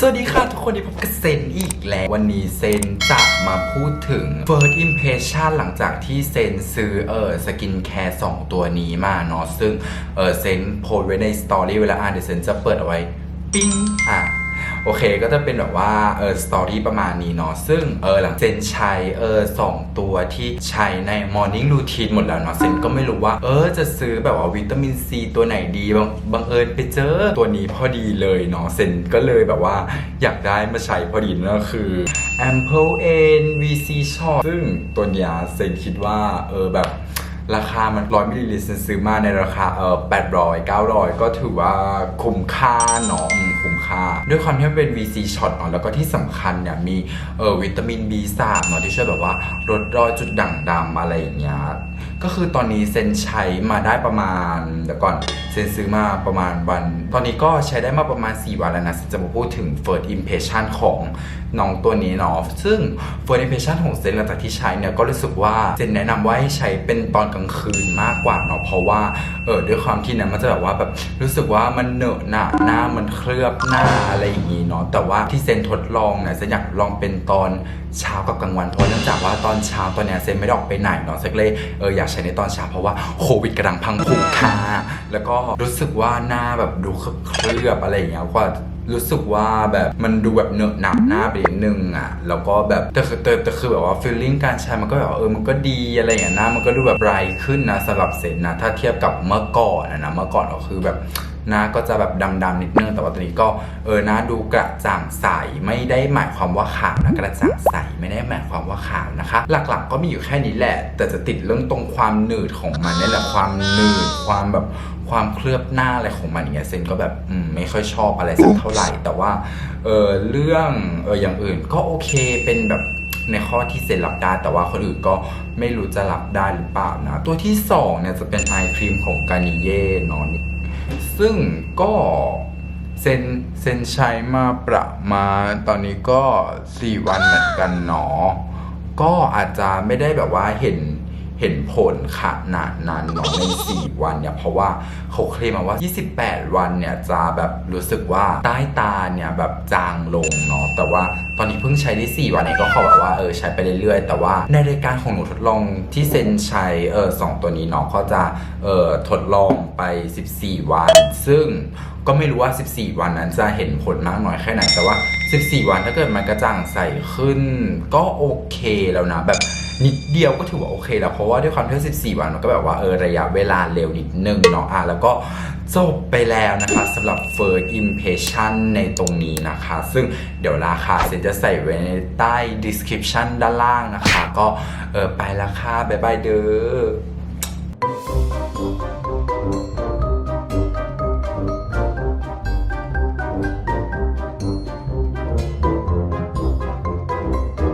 สวัสดีค่ะทุกคนที่พบกับเซนอีกแล้ว วันนี้เซนจะมาพูดถึง first impression หลังจากที่เซนซื้อเออสกินแคร์2ตัวนี้มาเนาะซึ่งเออเซนโพสไว้ในสตอรี่เวลาอ่านเดี๋ยวเซนจะเปิดเอาไว้ ปิ้งอะ โอเคก็จะเป็นแบบว่าเออสตอรี่ประมาณนี้เนาะซึ่งเออหลังเซนใช้เออสองตัวที่ใช้ในมอร์นิ่งรูทีนหมดแล้วเนาะเซนก็ไม่รู้ว่า เออจะซื้อแบบว่าวิตามินซีตัวไหนดีบางบังเอิญไปเจอตัวนี้พอดีเลยเนาะเซนก็เลยแบบว่าอยากได้มาใช้พอดีนั่นก็คือ Ample N VC Shot ซึ่งตัวเนี้ยเซนคิดว่าเออแบบราคามันร้อยมิลลิลิตรซื้อมาในราคาเออแปดร้อยเก้าร้อยก็ถือว่าคุ้มค่าเนาะ ค่า ด้วยความที่มันเป็น VC shot เนาะแล้วก็ที่สำคัญเนี่ยมีเออวิตามิน B3 เนาะที่ช่วยแบบว่าลดรอยจุดด่างดำอะไรอย่างเงี้ย ก็คือตอนนี้เซนใช้มาได้ประมาณเดี๋ยวก่อนเซนซื้อมาประมาณวัน ตอนนี้ก็ใช้ได้มาประมาณ 4 วันแล้วนะเซนจะมาพูดถึง first impression ของน้องตัวนี้เนาะซึ่ง first impression ของเซนหลังจากที่ใช้เนี่ยก็รู้สึกว่าเซนแนะนำว่าให้ใช้เป็นตอนกลางคืนมากกว่าเนาะเพราะว่าเออด้วยความที่เนี่ยมันจะแบบว่าแบบรู้สึกว่ามันเหนอะหนะหน้ามันเคลือบหน้าอะไรอย่างงี้เนาะแต่ว่าที่เซนทดลองเนี่ยเซนอยากลองเป็นตอนเช้ากับกลางวันเพราะเนื่องจากว่าตอนเช้าตอนเนี้ยเซนไม่ได้ออกไปไหนเนาะเซนก็เลยเอออยากใช้ในตอนเช้าเพราะว่าโควิดกำลังพังผูกค่ะแล้วก็รู้สึกว่าหน้าแบบดูเคลือบอะไรอย่างเงี้ยกว่ารู้สึกว่าแบบมันดูแบบเหนอะหนักหน้าไปนิดนึงอะแล้วก็แบบแต่คือแต่แต่คือแบบว่าฟีลลิ่งการใช้มันก็แบบเออมันก็ดีอะไรอย่างเงี้ยหน้ามันก็ดูแบบไบรท์ขึ้นนะสำหรับเซนนะถ้าเทียบกับเมื่อก่อนนะเมื่อก่อนก็คือแบบ หน้าก็จะแบบดำๆนิดนึง แต่ว่าตอนนี้ก็เออหน้าดูกระจ่างใสไม่ได้หมายความว่าขาวนะกระจ่างใสไม่ได้หมายความว่าขาวนะคะ หลักๆ ก็มีอยู่แค่นี้แหละ แต่จะติดเรื่องตรงความหนืดของมันนี่แหละความหนืดความแบบความเคลือบหน้าอะไรของมันอย่างเงี้ยเซนก็แบบอืมไม่ค่อยชอบอะไรสักเท่าไหร่ แต่ว่าเออเรื่องเอออย่างอื่นก็โอเคเป็นแบบในข้อที่เซนรับได้ แต่ว่าคนอื่นก็ไม่รู้จะรับได้หรือเปล่านะ ตัวที่สองเนี่ยจะเป็นไอครีมของกานิเย่เนอน ซึ่งก็เซนเซนใช้มาประมาณตอนนี้ก็ 4 วันเหมือนกันเนาะก็อาจจะไม่ได้แบบว่าเห็น เห็นผลขนาดนั้นเนาะใน 4 วันเนี่ย เพราะว่าเขาเคลมมาว่า 28 วันเนี่ย จะแบบรู้สึกว่าใต้ตาเนี่ย แบบจางลงเนาะแต่ว่าตอนนี้เพิ่งใช้ได้ 4 วันเองก็เขาแบบว่าเออใช้ไปเรื่อยๆ แต่ว่าในรายการของหนูทดลองที่เซนใช้เออสองตัวนี้เนาะก็จะเออทดลองไป 14 วัน ซึ่งก็ไม่รู้ว่า 14 วันนั้นจะเห็นผลมากน้อยแค่ไหนแต่ว่า 14 วันถ้าเกิดมันกระจ่างใสขึ้นก็โอเคแล้วนะแบบ นิดเดียวก็ถือว่าโอเคแล้วเพราะว่าด้วยความที่14 วันมันก็แบบว่าเออระยะเวลาเร็วนิดนึงเนาะอะแล้วก็จบไปแล้วนะคะสำหรับ first impression ในตรงนี้นะคะ ซึ่งเดี๋ยวราคาเซนจะใส่ไว้ในใต้ description ด้านล่างนะคะ ก็เออไปละค่ะ บ๊ายบายเด้อ